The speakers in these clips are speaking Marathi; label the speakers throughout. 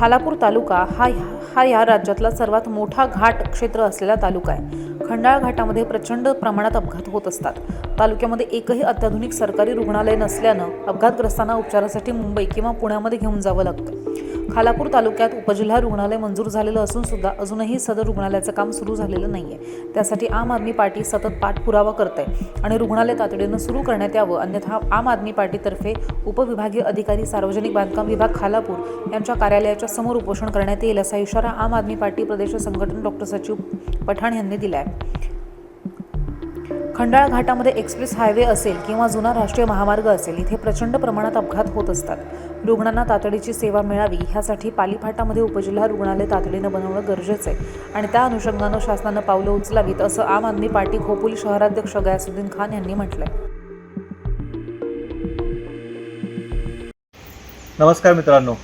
Speaker 1: खालापूर तालुका हा हा या राज्यातला सर्वात मोठा घाट क्षेत्र असलेला तालुका आहे. खंडाळ घाटामध्ये प्रचंड प्रमाणात अपघात होत असतात. तालुक्यामध्ये एकही अत्याधुनिक सरकारी रुग्णालय नसल्यानं अपघातग्रस्तांना उपचारासाठी मुंबई किंवा पुण्यामध्ये घेऊन जावं लागतं. खालापूर तालुक्यात उपजिल्हा रुग्णालय मंजूर झालेलं असून सुद्धा अजूनही सदर रुग्णालयाचं काम सुरू झालेलं नाही आहे त्यासाठी आम आदमी पार्टी सतत पाठपुरावा करते आणि रुग्णालय तातडीनं सुरू करण्यात यावं अन्यथा आम आदमी पार्टीतर्फे उपविभागीय अधिकारी सार्वजनिक बांधकाम विभाग खालापूर यांच्या कार्यालयाच्या समोर उपोषण करण्यात येईल असा इशारा आम आदमी पार्टी प्रदेश संघटन डॉक्टर सचिव पठाण यांनी दिला आहे खंडाळ घाटामध्ये एक्सप्रेस हायवे असेल किंवा जुना राष्ट्रीय महामार्ग असेल इथे प्रचंड प्रमाणात अपघात होत असतात. रुग्णांना तातडीची सेवा मिळावी ह्यासाठी पालीफाटामध्ये उपजिल्हा रुग्णालय तातडीनं बनवणं गरजेचं आहे. आणि त्या अनुषंगानं शासनानं पावलं उचलावीत असं आम आदमी पार्टी खोपोली शहराध्यक्ष गयासुद्दीन खान यांनी म्हटलंय.
Speaker 2: नमस्कार मित्रांनो.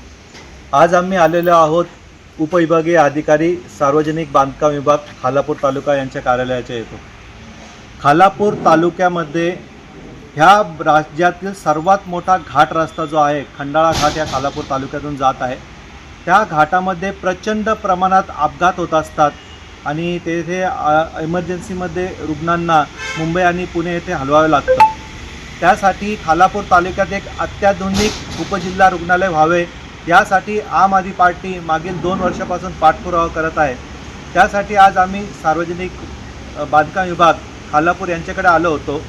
Speaker 2: आज आम्ही आलेलो आहोत उपविभागीय अधिकारी सार्वजनिक बांधकाम विभाग खालापूर तालुका यांच्या कार्यालयाच्या येतो खालापूर तालुक्यामध्ये ह्या राज्यातील सर्वात मोठा घाट रस्ता जो आहे खंडाळा घाट या खालापूर तालुक्यातून जात आहे. त्या घाटामध्ये प्रचंड प्रमाणात अपघात होत असतात आणि तेथे इमर्जन्सीमध्ये रुग्णांना मुंबई आणि पुणे येथे हलवावे लागतं त्यासाठी खालापूर तालुक्यात एक अत्याधुनिक उपजिल्हा रुग्णालय व्हावे यासाठी आम आदमी पार्टी मागील दोन वर्षापासून पाठपुरावा करत आहे. त्यासाठी आज आम्ही सार्वजनिक बांधकाम विभाग खालापूर यांच्याकडे आलो होतो.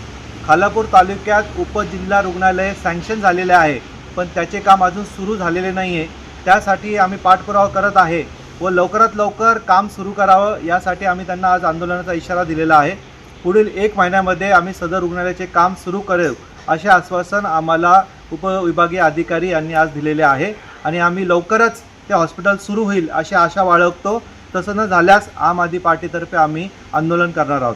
Speaker 2: खालापूर तालुक्यात उपजिल्हा रुग्णालय सँक्शन झालेले आहे पण त्याचे काम अजून सुरू झालेले नाही आहे त्यासाठी आम्ही पाठपुरावा करत आहे व लवकरात लवकर काम सुरू करावं यासाठी आम्ही त्यांना आज आंदोलनाचा इशारा दिलेला आहे. पुढील एक महिन्यामध्ये आम्ही सदर रुग्णालयाचे काम सुरू करेल असे आश्वासन आम्हाला उपविभागीय अधिकारी यांनी आज दिलेले आहे आणि आम्ही लवकरच ते हॉस्पिटल सुरू होईल अशी आशा बाळगतो. तसं न झाल्यास आम आदमी पार्टीतर्फे आम्ही आंदोलन करणार आहोत.